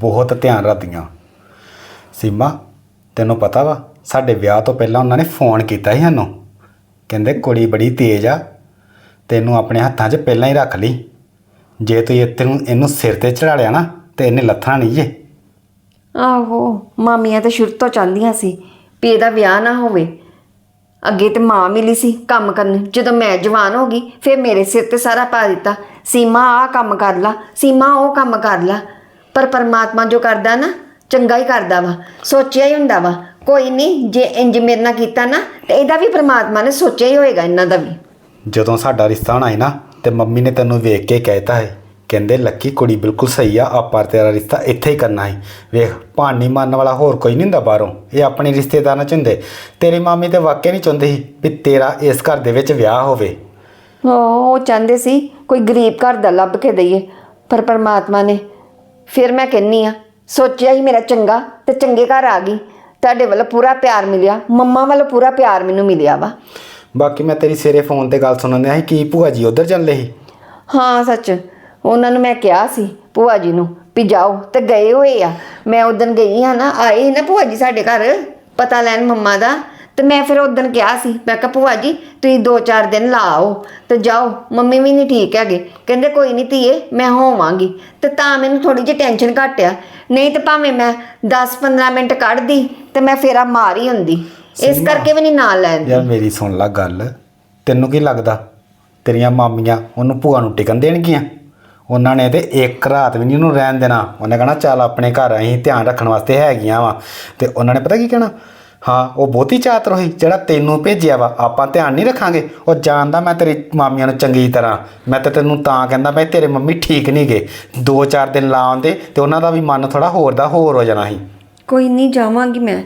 ਬਹੁਤ ਧਿਆਨ ਰੱਖਦੀਆਂ। ਸੀਮਾ, ਤੈਨੂੰ ਪਤਾ ਵਾ, ਸਾਡੇ ਵਿਆਹ ਤੋਂ ਪਹਿਲਾਂ ਉਹਨਾਂ ਨੇ ਫੋਨ ਕੀਤਾ ਸੀ ਸਾਨੂੰ। ਕਹਿੰਦੇ ਕੁੜੀ ਬੜੀ ਤੇਜ਼ ਆ, ਤੈਨੂੰ ਆਪਣੇ ਹੱਥਾਂ 'ਚ ਪਹਿਲਾਂ ਹੀ ਰੱਖ ਲਈ। ਜੇ ਤੂੰ ਇਹ ਤੈਨੂੰ ਇਹਨੂੰ ਸਿਰ ਤੇ ਚੜਾ ਲਿਆ ਨਾ, ਤੇ ਇਹਨੇ ਲੱਥਣਾ ਨਹੀਂ ਜੇ। ਆਹੋ, ਮਾਮੀਆਂ ਤਾਂ ਸ਼ੁਰੂ ਤੋਂ ਚਾਹੁੰਦੀਆਂ ਸੀ ਵੀ ਇਹਦਾ ਵਿਆਹ ਨਾ ਹੋਵੇ। ਅੱਗੇ ਤੇ ਮਾਂ ਮਿਲੀ ਸੀ ਕੰਮ ਕਰਨ। ਜਦੋਂ ਮੈਂ ਜਵਾਨ ਹੋ ਗਈ, ਫਿਰ ਮੇਰੇ ਸਿਰ ਤੇ ਸਾਰਾ ਪਾ ਦਿੱਤਾ। ਸੀਮਾ, ਆਹ ਕੰਮ ਕਰ ਲਾ। ਸੀਮਾ, ਉਹ ਕੰਮ ਕਰ ਲਾ। ਪਰ ਪਰਮਾਤਮਾ ਜੋ ਕਰਦਾ ਨਾ ਚੰਗਾ ਹੀ ਕਰਦਾ ਵਾ ਸੋਚਿਆ ਹੀ ਹੁੰਦਾ ਵਾ। ਕੋਈ ਨਹੀਂ ਜੇ ਇੰਜ ਮੇਰੇ ਨਾਲ ਕੀਤਾ ਨਾ ਤੇ ਇਹਦਾ ਵੀ ਪਰਮਾਤਮਾ ਨੇ ਸੋਚਿਆ ਹੀ ਹੋਏਗਾ ਇਹਨਾਂ ਦਾ ਵੀ। ਜਦੋਂ ਸਾਡਾ ਰਿਸ਼ਤਾ ਹੋਣਾ ਸੀ ਨਾ ਤੇ ਮੰਮੀ ਨੇ ਤੈਨੂੰ ਵੇਖ ਕੇ ਕਹਿਤਾ ਹੈ ਕਹਿੰਦੇ ਲੱਕੀ ਕੁੜੀ ਬਿਲਕੁਲ ਸਹੀ ਆ ਆਪਾਂ ਤੇਰਾ ਰਿਸ਼ਤਾ ਇੱਥੇ ਹੀ ਕਰਨਾ ਹੈ ਵੇਖ ਭਾਨੀ ਮੰਨਣ ਵਾਲਾ ਹੋਰ ਕੋਈ ਨਹੀਂ ਹੁੰਦਾ ਬਾਹਰੋਂ ਇਹ ਆਪਣੇ ਰਿਸ਼ਤੇਦਾਰਾਂ ਚ ਹੁੰਦੇ ਤੇਰੀ ਮਾਮੀ ਤੇ ਵਾਕਿਆ ਨਹੀਂ ਚਾਹੁੰਦੀ ਸੀ ਵੀ ਤੇਰਾ ਇਸ ਘਰ ਦੇ ਵਿੱਚ ਵਿਆਹ ਹੋਵੇ। ਉਹ ਉਹ ਚਾਹੁੰਦੇ ਸੀ ਕੋਈ ਗਰੀਬ ਘਰ ਦਾ ਲੱਭ ਕੇ ਦਈਏ ਪਰ ਪਰਮਾਤਮਾ ਨੇ ਫਿਰ ਮੈਂ ਕਹਿੰਨੀ ਆ ਸੋਚਿਆ ਹੀ ਮੇਰਾ ਚੰਗਾ ਤੇ ਚੰਗੇ ਘਰ ਆ ਗਈ। ਤੁਹਾਡੇ ਵੱਲੋਂ ਪੂਰਾ ਪਿਆਰ ਮਿਲਿਆ ਮੰਮਾ ਵੱਲੋਂ ਪੂਰਾ ਪਿਆਰ ਮੈਨੂੰ ਮਿਲਿਆ ਵਾ। ਬਾਕੀ ਮੈਂ ਤੇਰੀ ਸਵੇਰੇ ਫੋਨ ਤੇ ਗੱਲ ਸੁਣਨ ਦਿਆ ਸੀ ਕੀ ਭੂਆ ਜੀ ਉਧਰ ਚੱਲੇ ਸੀ? ਹਾਂ ਸੱਚ। ਉਹਨਾਂ ਨੂੰ ਮੈਂ ਕਿਹਾ ਸੀ ਭੂਆ ਜੀ ਨੂੰ ਵੀ ਜਾਓ ਤੇ ਗਏ ਹੋਏ ਆ। ਮੈਂ ਉਦੋਂ ਗਈ ਆ ਨਾ ਆਏ ਸੀ ਨਾ ਭੂਆ ਜੀ ਸਾਡੇ ਘਰ ਪਤਾ ਲੈਣ ਮੰਮਾ ਦਾ। ਤੇ ਮੈਂ ਫਿਰ ਉਦੋਂ ਕਿਹਾ ਸੀ ਮੈਂ ਕਿਹਾ ਭੂਆ ਜੀ ਤੁਸੀਂ 2-4 ਦਿਨ ਲਾ ਆਓ ਤੇ ਜਾਓ। ਮੰਮੀ ਵੀ ਨਹੀਂ ਠੀਕ ਹੈਗੇ। ਕਹਿੰਦੇ ਕੋਈ ਨਹੀਂ ਧੀਏ ਮੈਂ ਹੋਵਾਂਗੀ। ਤੇ ਤਾਂ ਮੈਨੂੰ ਥੋੜੀ ਜਿਹੀ ਟੈਨਸ਼ਨ ਘਟਿਆ। ਨਹੀਂ ਤੇ ਭਾਵੇਂ ਮੈਂ 10-15 ਮਿੰਟ ਕੱਢਦੀ ਤੇ ਮੈਂ ਫੇਰਾ ਮਾਰ ਹੀ ਹੁੰਦੀ। ਇਸ ਕਰਕੇ ਵੀ ਨਹੀਂ ਨਾਲ ਲੈਂਦੀ ਯਾਰ ਮੇਰੀ ਸੁਣ ਲੈ ਗੱਲ। ਤੈਨੂੰ ਕੀ ਲੱਗਦਾ? ਤੇਰੀਆਂ ਮਾਮੀਆਂ ਉਹਨੂੰ ਭੂਆ ਨੂੰ ਟਿਕਣ ਦੇਣਗੀਆਂ? ਉਹਨਾਂ ਨੇ ਤੇ ਇੱਕ ਰਾਤ ਵੀ ਨਹੀਂ ਉਹਨੂੰ ਰਹਿਣ ਦੇਣਾ। ਉਹਨੇ ਕਹਣਾ ਚੱਲ ਆਪਣੇ ਘਰ ਅਸੀਂ ਧਿਆਨ ਰੱਖਣ ਵਾਸਤੇ ਹੈਗੀਆਂ ਵਾ। ਤੇ ਉਹਨਾਂ ਨੇ ਪਤਾ ਕੀ ਕਹਿਣਾ? ਹਾਂ ਉਹ ਬਹੁਤੀ ਚਾਤਰ ਹੋਈ ਜਿਹੜਾ ਤੈਨੂੰ ਭੇਜਿਆ ਵਾ ਆਪਾਂ ਧਿਆਨ ਨਹੀਂ ਰੱਖਾਂਗੇ। ਉਹ ਜਾਣਦਾ ਮੈਂ ਤੇਰੀ ਮਾਮੀਆਂ ਨੂੰ ਚੰਗੀ ਤਰ੍ਹਾਂ। ਮੈਂ ਤਾਂ ਤੈਨੂੰ ਤਾਂ ਕਹਿੰਦਾ ਬਈ ਤੇਰੇ ਮੰਮੀ ਠੀਕ ਨਹੀਂ ਗਏ ਦੋ ਚਾਰ ਦਿਨ ਲਾ ਆਉਂਦੇ ਤੇ ਉਹਨਾਂ ਦਾ ਵੀ ਮਨ ਥੋੜਾ ਹੋਰ ਦਾ ਹੋਰ ਹੋ ਜਾਣਾ ਸੀ। ਕੋਈ ਨਹੀਂ ਜਾਵਾਂਗੀ ਮੈਂ।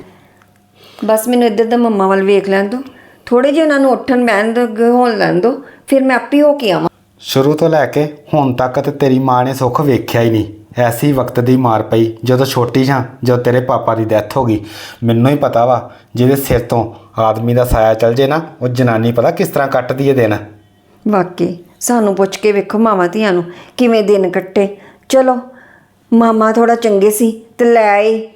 ਬਸ ਮੈਨੂੰ ਇੱਧਰ ਦਾ ਮੰਮਾ ਵੱਲ ਵੇਖ ਲੈਣ ਦੋ। ਥੋੜੇ ਜਿਹਾ ਉਹਨਾਂ ਨੂੰ ਉੱਠਣ ਬਹਿਣ ਦੋ ਹੋਣ ਲੈਣ ਦੋ। ਫਿਰ ਮੈਂ ਆਪੇ ਹੋ ਕੇ ਆਵਾਂ। ਸ਼ੁਰੂ ਤੋਂ ਲੈ ਕੇ ਹੁਣ ਤੱਕ ਤੇ ਤੇਰੀ ਮਾਂ ਨੇ ਸੁੱਖ ਵੇਖਿਆ ਹੀ ਨਹੀਂ। ਐਸੀ ਵਕਤ ਦੀ ਮਾਰ ਪਈ ਜਦੋਂ ਛੋਟੀ ਜਾਂ ਜਦੋਂ ਤੇਰੇ ਪਾਪਾ ਦੀ ਡੈਥ ਹੋ ਗਈ। ਮੈਨੂੰ ਹੀ ਪਤਾ ਵਾ ਜਿਹਦੇ ਸਿਰ ਤੋਂ ਆਦਮੀ ਦਾ ਸਾਇਆ ਚੱਲ ਜੇ ਨਾ ਉਹ ਜਨਾਨੀ ਪਤਾ ਕਿਸ ਤਰ੍ਹਾਂ ਕੱਟਦੀ ਹੈ ਦਿਨ। ਵਾਕਈ ਸਾਨੂੰ ਪੁੱਛ ਕੇ ਵੇਖੋ ਮਾਵਾਂ ਧੀਆਂ ਨੂੰ ਕਿਵੇਂ ਦਿਨ ਕੱਟੇ। ਚਲੋ ਮਾਮਾ ਥੋੜਾ ਚੰਗੇ ਸੀ ਤੇ ਲੈ ਆਏ।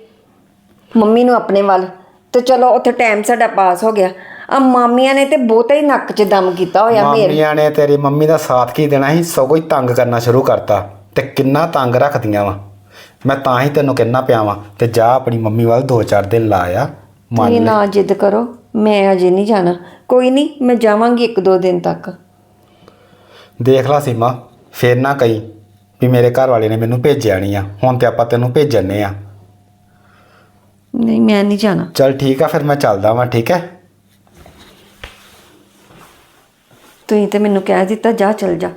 ਮੰਮੀ ਨੂੰ ਆਪਣੇ ਵੱਲ। ਤੇ ਚਲੋ ਉੱਥੇ ਟਾਈਮ ਸਾਡਾ ਪਾਸ ਹੋ ਗਿਆ। ਆ ਮਾਮੀਆਂ ਨੇ ਤੇ ਬਹੁਤਾ ਹੀ ਨੱਕ 'ਚ ਦਮ ਕੀਤਾ ਹੋਇਆ ਮੇਰੇ। ਮਾਮੀਆਂ ਨੇ ਤੇਰੀ ਮੰਮੀ ਦਾ ਸਾਥ ਕੀ ਦੇਣਾ ਸੀ? ਸਗੋਂ ਹੀ ਤੰਗ ਕਰਨਾ ਸ਼ੁਰੂ ਕਰਤਾ। ਤੇ ਕਿੰਨਾ ਤੰਗ ਰੱਖਦੀਆਂ ਵਾ। ਮੈਂ ਤਾਂ ਹੀ ਤੈਨੂੰ ਕਹਿਣਾ ਪਿਆ ਵਾਂ ਤੇ ਜਾ ਆਪਣੀ ਮੰਮੀ ਵੱਲ ਦੋ ਚਾਰ ਦਿਨ ਲਾ ਆ ਮੰਨ ਤੁਸੀਂ ਲੈ। ਨਾ ਜਿੱਦ ਕਰੋ ਮੈਂ ਅਜੇ ਨਹੀਂ ਜਾਣਾ। ਕੋਈ ਨਹੀਂ ਮੈਂ ਜਾਵਾਂਗੀ ਇੱਕ ਦੋ ਦਿਨ ਤੱਕ। ਦੇਖ ਲਾ ਸੀਮਾ ਫੇਰ ਨਾ ਕਹੀਂ ਵੀ ਮੇਰੇ ਘਰ ਵਾਲੇ ਨੇ ਮੈਨੂੰ ਭੇਜਿਆ ਨਹੀਂ ਆ। ਹੁਣ ਤੇ ਆਪਾਂ ਤੈਨੂੰ ਭੇਜਣੇ ਆ। ਨਹੀਂ ਮੈਂ ਨਹੀਂ ਜਾਣਾ। ਚਲ ਠੀਕ ਆ ਫਿਰ ਮੈਂ ਚੱਲਦਾ ਵਾਂ ਠੀਕ ਹੈ? ਤੁਸੀਂ ਤੇ ਮੈਨੂੰ ਕਹਿ ਦਿੱਤਾ ਜਾ ਚਲ ਜਾ।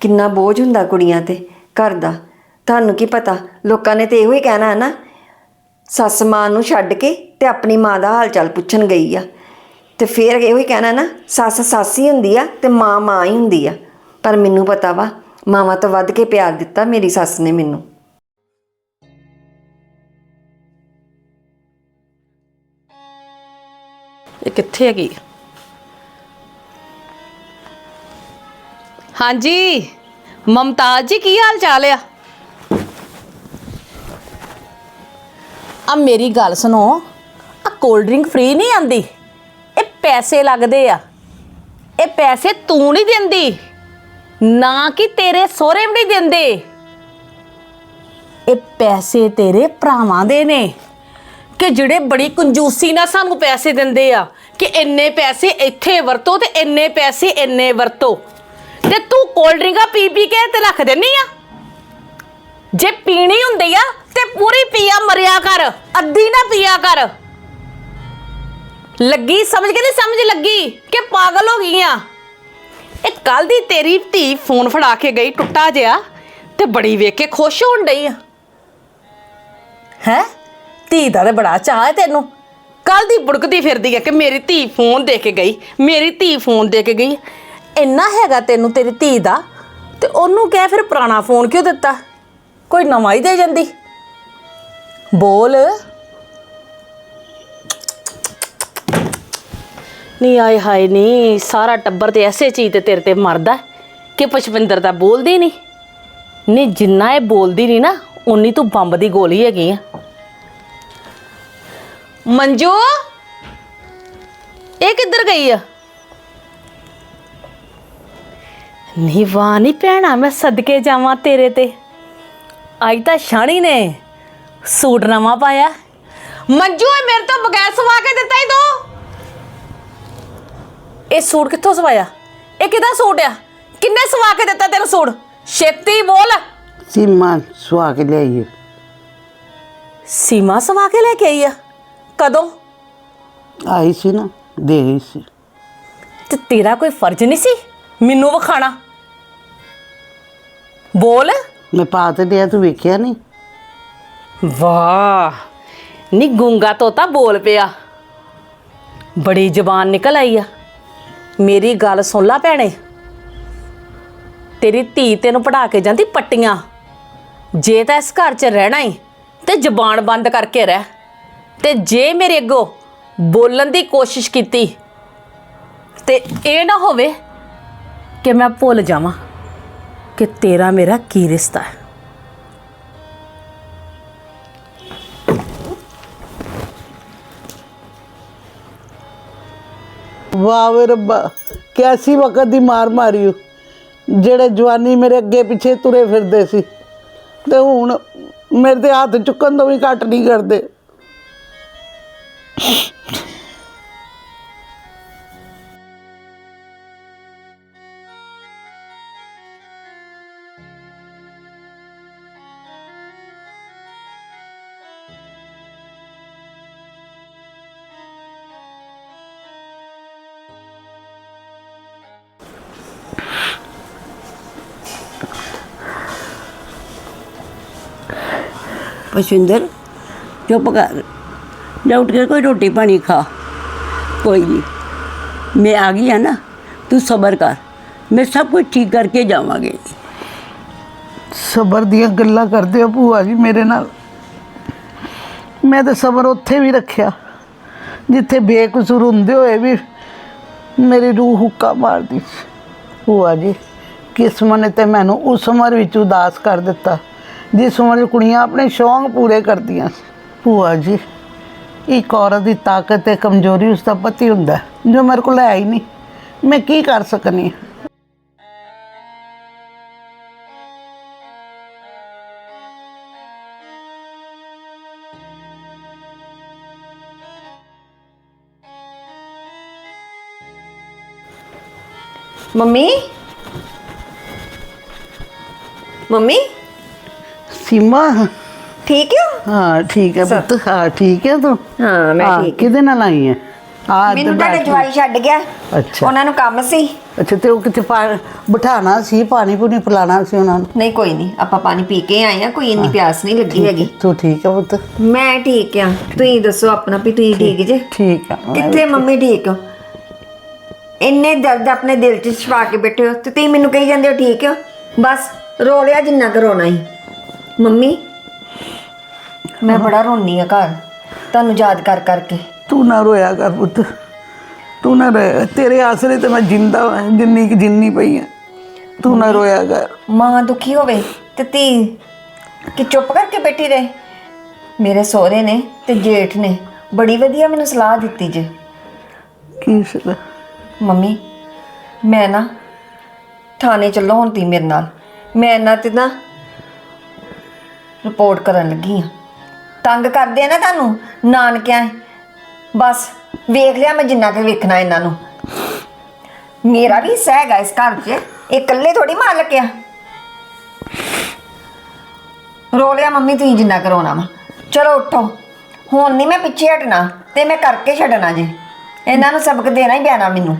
ਕਿੰਨਾ ਬੋਝ ਹੁੰਦਾ ਕੁੜੀਆਂ ਤੇ। ਘਰ ਦਾ। ਤੁਹਾਨੂੰ ਕੀ ਪਤਾ, ਲੋਕਾਂ ਨੇ ਤੇ ਇਹੋ ਹੀ ਕਹਿਣਾ ਹੈ ਨਾ, ਸੱਸ ਮਾਂ ਨੂੰ ਛੱਡ ਕੇ ਤੇ ਆਪਣੀ ਮਾਂ ਦਾ ਹਾਲ ਚਾਲ ਪੁੱਛਣ ਗਈ ਆ। ਤੇ ਫੇਰ ਇਹੋ ਹੀ ਕਹਿਣਾ ਨਾ, ਸੱਸ ਸੱਸ ਹੀ ਹੁੰਦੀ ਆ ਤੇ ਮਾਂ ਮਾਂ ਹੀ ਹੁੰਦੀ ਆ। ਪਰ ਮੈਨੂੰ ਪਤਾ ਵਾ, ਮਾਵਾਂ ਤੋਂ ਵੱਧ ਕੇ ਪਿਆਰ ਦਿੱਤਾ ਮੇਰੀ ਸੱਸ ਨੇ ਮੈਨੂੰ। ਇਹ ਕਿੱਥੇ ਹੈਗੀ? ਹਾਂਜੀ। ਮਮਤਾਜ ਜੀ, ਕੀ ਹਾਲ ਚਾਲ ਆ? ਆ ਮੇਰੀ ਗੱਲ ਸੁਣੋ, ਆ ਕੋਲਡ ਡਰਿੰਕ ਫ੍ਰੀ ਨਹੀਂ ਆਂਦੀ? ਇਹ ਪੈਸੇ ਲੱਗਦੇ ਆ। ਇਹ ਪੈਸੇ ਤੂੰ ਨਹੀਂ ਦਿੰਦੀ, ਨਾ ਕਿ ਤੇਰੇ ਸਹੁਰੇ ਵੀ ਨਹੀਂ ਦਿੰਦੇ। ਇਹ ਪੈਸੇ ਤੇਰੇ ਭਰਾਵਾਂ ਦੇ ਨੇ, ਕਿ ਜਿਹੜੇ ਬੜੀ ਕੰਜੂਸੀ ਨਾਲ ਸਾਨੂੰ ਪੈਸੇ ਦਿੰਦੇ ਆ, ਕਿ ਇੰਨੇ ਪੈਸੇ ਇੱਥੇ ਵਰਤੋ ਤੇ ਇੰਨੇ ਪੈਸੇ ਇੰਨੇ ਵਰਤੋ। ਕੋਲਡ ਡਰਿੰਕਾਂ ਪੀ ਪੀ ਕੇ ਤੇ ਰੱਖ ਦਿੰਨੀ ਆ। ਜੇ ਪੀਣੀ ਹੁੰਦੀ ਆ ਤੇ ਪੂਰੀ ਪੀਆ ਮਰਿਆ ਕਰ, ਅੱਧੀ ਨਾ ਪੀਆ ਕਰ। ਲੱਗੀ, ਸਮਝ ਕੇ ਨਹੀਂ ਸਮਝ ਲੱਗੀ ਕਿ ਪਾਗਲ ਹੋ ਗਈ ਆ? ਇਹ ਕੱਲ ਦੀ ਤੇਰੀ ਧੀ ਫੋਨ ਫੜਾ ਕੇ ਗਈ ਟੁੱਟਾ ਜਿਆ ਤੇ ਬੜੀ ਵੇਖ ਕੇ ਖੁਸ਼ ਹੋਣ ਡਈ ਆ। ਹੈ? ਧੀ ਦਾ ਤੇ ਬੜਾ ਚਾਹ ਹੈ ਤੈਨੂੰ। ਕੱਲ ਦੀ ਬੁੜਕਦੀ ਫਿਰਦੀ ਹੈ ਕਿ ਮੇਰੀ ਧੀ ਫੋਨ ਦੇ ਕੇ ਗਈ, ਮੇਰੀ ਧੀ ਫੋਨ ਦੇ ਕੇ ਗਈ। ਇੰਨਾ ਹੈਗਾ ਤੈਨੂੰ ਤੇਰੀ ਧੀ ਦਾ ਤੇ ਉਹਨੂੰ ਕਹਿ ਫਿਰ ਪੁਰਾਣਾ ਫੋਨ ਕਿਉਂ ਦਿੱਤਾ? ਕੋਈ ਨਵਾਂ ਹੀ ਦੇ ਜਾਂਦੀ। ਬੋਲ। ਨਹੀਂ ਆਏ ਹਾਏ ਨਹੀਂ ਸਾਰਾ ਟੱਬਰ ਤੇ ਐਸੇ ਚੀਜ਼ ਤੇ ਤੇਰੇ ਤੇ ਮਰਦਾ ਕਿ ਪੁਸ਼ਪਿੰਦਰ ਦਾ ਬੋਲਦੀ ਨਹੀਂ। ਨਹੀਂ ਜਿੰਨਾ ਇਹ ਬੋਲਦੀ ਨਹੀਂ ਨਾ ਉਨੀ ਤੂੰ ਬੰਬ ਦੀ ਗੋਲੀ ਹੈਗੀ ਆ। ਮੰਜੂ ਇਹ ਕਿੱਧਰ ਗਈ ਆ? ਨੀ ਵਾਹ ਨੀ ਭੈਣਾ ਮੈਂ ਸਦਕੇ ਜਾਵਾਂ ਤੇਰੇ ਤੇ। ਅੱਜ ਤਾਂ ਸ਼ਾਣੀ ਨੇ ਸੂਟ ਨਵਾਂ ਪਾਇਆ। ਮੰਜੂ ਇਹ ਮੇਰੇ ਤੋਂ ਬਗੈਰ ਸਵਾ ਕੇ ਦਿੱਤਾ ਹੀ ਤੂੰ ਇਹ ਸੂਟ ਕਿੱਥੋਂ ਸਵਾਇਆ? ਇਹ ਕਿਹਦਾ ਸੂਟ ਆ? ਕਿੰਨੇ ਸਵਾ ਕੇ ਦਿੱਤਾ ਤੈਨੂੰ ਸੂਟ? ਛੇਤੀ ਬੋਲ। ਸੀਮਾ ਸੁਆ ਕੇ ਲਿਆਈਏ ਸੀਮਾ ਸਵਾ ਕੇ ਲੈ ਕੇ ਆਈ ਆ? ਕਦੋਂ? ਆਈ ਸੀ ਨਾ ਦੇ ਗਈ ਸੀ। ਤੇ ਤੇਰਾ ਕੋਈ ਫਰਜ਼ ਨਹੀਂ ਸੀ ਮੈਨੂੰ ਵਿਖਾਣਾ? ਬੋਲ। ਮੈਂ ਪਾ ਤੇ ਦਿਆ ਤੂੰ ਵੇਖਿਆ ਨਹੀਂ? ਵਾਹ। ਨੀ ਗੁੰਗਾ ਤੋਤਾ ਬੋਲ ਪਿਆ। ਬੜੀ ਜ਼ਬਾਨ ਨਿਕਲ ਆਈ ਆ। ਮੇਰੀ ਗੱਲ ਸੁਣ ਲੈ ਭੈਣੇ। ਤੇਰੀ ਧੀ ਤੈਨੂੰ ਪੜਾ ਕੇ ਜਾਂਦੀ ਪੱਟੀਆਂ। ਜੇ ਤਾਂ ਇਸ ਘਰ 'ਚ ਰਹਿਣਾ ਹੀ ਤੇ ਜ਼ਬਾਨ ਬੰਦ ਕਰਕੇ ਰਹਿ। ਤੇ ਜੇ ਮੇਰੇ ਅੱਗੋਂ ਬੋਲਣ ਦੀ ਕੋਸ਼ਿਸ਼ ਕੀਤੀ ਤੇ ਇਹ ਨਾ ਹੋਵੇ ਕਿ ਮੈਂ ਭੁੱਲ ਜਾਵਾਂ। ਕਿ ਤੇਰਾ ਮੇਰਾ ਕੀ ਰਿਸ਼ਤਾ ਹੈ ਵਾਹ ਵੇ ਰੱਬਾ, ਕੈਸੀ ਵਕਤ ਦੀ ਮਾਰ ਮਾਰੀ ਓ। ਜਿਹੜੇ ਜਵਾਨੀ ਮੇਰੇ ਅੱਗੇ ਪਿੱਛੇ ਤੁਰੇ ਫਿਰਦੇ ਸੀ, ਤੇ ਹੁਣ ਮੇਰੇ ਤੇ ਹੱਥ ਚੁੱਕਣ ਤੋਂ ਵੀ ਘੱਟ ਨਹੀਂ ਕਰਦੇ ਪਸ਼ਿੰਦਰ। ਚੁੱਪ ਕਰ। ਜਾ ਉੱਠ ਕੇ ਕੋਈ ਰੋਟੀ ਪਾਣੀ ਖਾ। ਕੋਈ ਨਹੀਂ ਮੈਂ ਆ ਗਈ ਆ ਨਾ, ਤੂੰ ਸਬਰ ਕਰ। ਮੈਂ ਸਭ ਕੁਝ ਠੀਕ ਕਰਕੇ ਜਾਵਾਂਗੇ। ਸਬਰ ਦੀਆਂ ਗੱਲਾਂ ਕਰਦੇ ਹੋ ਭੂਆ ਜੀ ਮੇਰੇ ਨਾਲ। ਮੈਂ ਤਾਂ ਸਬਰ ਉੱਥੇ ਵੀ ਰੱਖਿਆ, ਜਿੱਥੇ ਬੇਕਸੂਰ ਹੁੰਦੇ ਹੋਏ ਵੀ ਮੇਰੀ ਰੂਹ ਹੁੱਕਾ ਮਾਰਦੀ ਸੀ। ਭੂਆ ਜੀ, ਕਿਸਮਤ ਨੇ ਤੇ ਮੈਨੂੰ ਉਸ ਉਮਰ ਵਿੱਚ ਉਦਾਸ ਕਰ ਦਿੱਤਾ। ਜਿਸ ਉਮਰ ਵਿੱਚ ਕੁੜੀਆਂ ਆਪਣੇ ਸ਼ੌਂਕ ਪੂਰੇ ਕਰਦੀਆਂ ਭੂਆ ਜੀ ਇੱਕ ਔਰਤ ਦੀ ਤਾਕਤ ਤੇ ਕਮਜ਼ੋਰੀ ਉਸ ਦਾ ਪਤੀ ਹੁੰਦਾ ਜੋ ਮੇਰੇ ਕੋਲ ਹੈ ਹੀ ਨਹੀਂ। ਮੈਂ ਕੀ ਕਰ ਸਕਨੀ ਹਾਂ? ਮੰਮੀ? ਮੰਮੀ? ਸੀਮਾ? ਠੀਕ ਹੋ ਹਾਂ ਠੀਕ ਹੈ ਪੁੱਤ। ਹਾਂ ਠੀਕ ਹੈ ਤੂੰ? ਹਾਂ ਮੈਂ ਹਾਂ, ਠੀਕ ਕਿਹਦੇ ਨਾਲ ਆਈ ਹੈ ਆ ਮੈਨੂੰ ਤੁਹਾਡੇ ਜਵਾਈ ਛੱਡ ਗਿਆ। ਅੱਛਾ। ਉਹਨਾਂ ਨੂੰ ਕੰਮ ਸੀ। ਅੱਛਾ ਤੇ ਉਹ ਕਿਤੇ ਪਾ- ਬਿਠਾਣਾ ਸੀ ਪਾਣੀ ਪੂਣੀ ਪਿਲਾਣਾ ਸੀ ਉਹਨਾਂ ਨੂੰ? ਨਹੀਂ ਕੋਈ ਨਹੀਂ। ਆਪਾਂ ਪਾਣੀ ਪੀ ਕੇ ਆਏ ਆ ਕੋਈ ਇੰਨੀ ਪਿਆਸ ਨਹੀਂ ਲੱਗੀ ਹੈਗੀ। ਤੂੰ ਠੀਕ ਹੈ ਪੁੱਤ? ਮੈਂ ਠੀਕ ਆ। ਤੁਸੀਂ ਦੱਸੋ ਆਪਣਾ ਵੀ ਤੁਸੀਂ ਠੀਕ ਜੇ? ਠੀਕ ਹੈ ਕਿੱਥੇ ਮੰਮੀ ਠੀਕ ਹੋ ਇੰਨੇ ਦਰਦ ਆਪਣੇ ਦਿਲ 'ਚ ਛਪਾ ਕੇ ਬੈਠੇ ਹੋ। ਤੇ ਤੁਸੀਂ ਮੈਨੂੰ ਕਹੀ ਜਾਂਦੇ ਹੋ ਠੀਕ ਹੋ ਬਸ ਰੋ ਲਿਆ ਜਿੰਨਾ ਕੁ ਰੋਣਾ ਹੀ ਮੰਮੀ ਮੈਂ ਬੜਾ ਰੋਣੀ ਆ ਘਰ। ਤੁਹਾਨੂੰ ਯਾਦ ਕਰ ਕਰਕੇ। ਤੂੰ ਨਾ ਰੋਇਆ ਕਰ ਪੁੱਤ। ਤੂੰ ਨਾ ਰੋਇਆ ਤੇਰੇ ਆਸਰੇ ਤੇ ਮੈਂ ਜਿੰਦਾ ਜਿੰਨੀ ਕਿ ਜਿੰਨੀ ਪਈ ਹਾਂ ਤੂੰ ਨਾ ਰੋਇਆ ਕਰ। ਮਾਂ ਦੁਖੀ ਹੋਵੇ ਤੇ ਧੀ ਕਿ ਚੁੱਪ ਕਰਕੇ ਬੈਠੀ ਰਹੇ? ਮੇਰੇ ਸਹੁਰੇ ਨੇ ਤੇ ਜੇਠ ਨੇ ਬੜੀ ਵਧੀਆ ਮੈਨੂੰ ਸਲਾਹ ਦਿੱਤੀ ਜੇ। ਕੀ ਸਲਾ ਮੰਮੀ ਮੈਂ ਨਾ ਥਾਣੇ ਚੱਲੋ ਹੁਣ ਤੀ ਮੇਰੇ ਨਾਲ। ਮੈਂ ਇਹਨਾਂ ਤੇ ਨਾ ਰਿਪੋਰਟ ਕਰਨ ਲੱਗੀ ਆ। ਤੰਗ ਕਰਦੇ ਆ ਨਾ ਤੁਹਾਨੂੰ, ਨਾਨਕਿਆਂ ਬਸ, ਵੇਖ ਲਿਆ ਮੈਂ ਜਿੰਨਾ ਕਿ ਵੇਖਣਾ ਇਹਨਾਂ ਨੂੰ। ਮੇਰਾ ਵੀ ਹਿੱਸਾ ਹੈਗਾ ਇਸ ਘਰ 'ਚ, ਇਹ ਇਕੱਲੇ ਥੋੜੀ ਮਾਲਕ ਆ। ਰੋ ਲਿਆ ਮੰਮੀ, ਤੁਸੀਂ ਜਿੰਨਾ ਕਰਾਉਣਾ ਵਾ। ਚਲੋ ਉੱਠੋ। ਹੁਣ ਨਹੀਂ ਮੈਂ ਪਿੱਛੇ ਹਟਣਾ, ਤੇ ਮੈਂ ਕਰਕੇ ਛੱਡਣਾ ਜੀ। ਇਹਨਾਂ ਨੂੰ ਸਬਕ ਦੇਣਾ ਹੀ ਪੈਣਾ ਮੈਨੂੰ।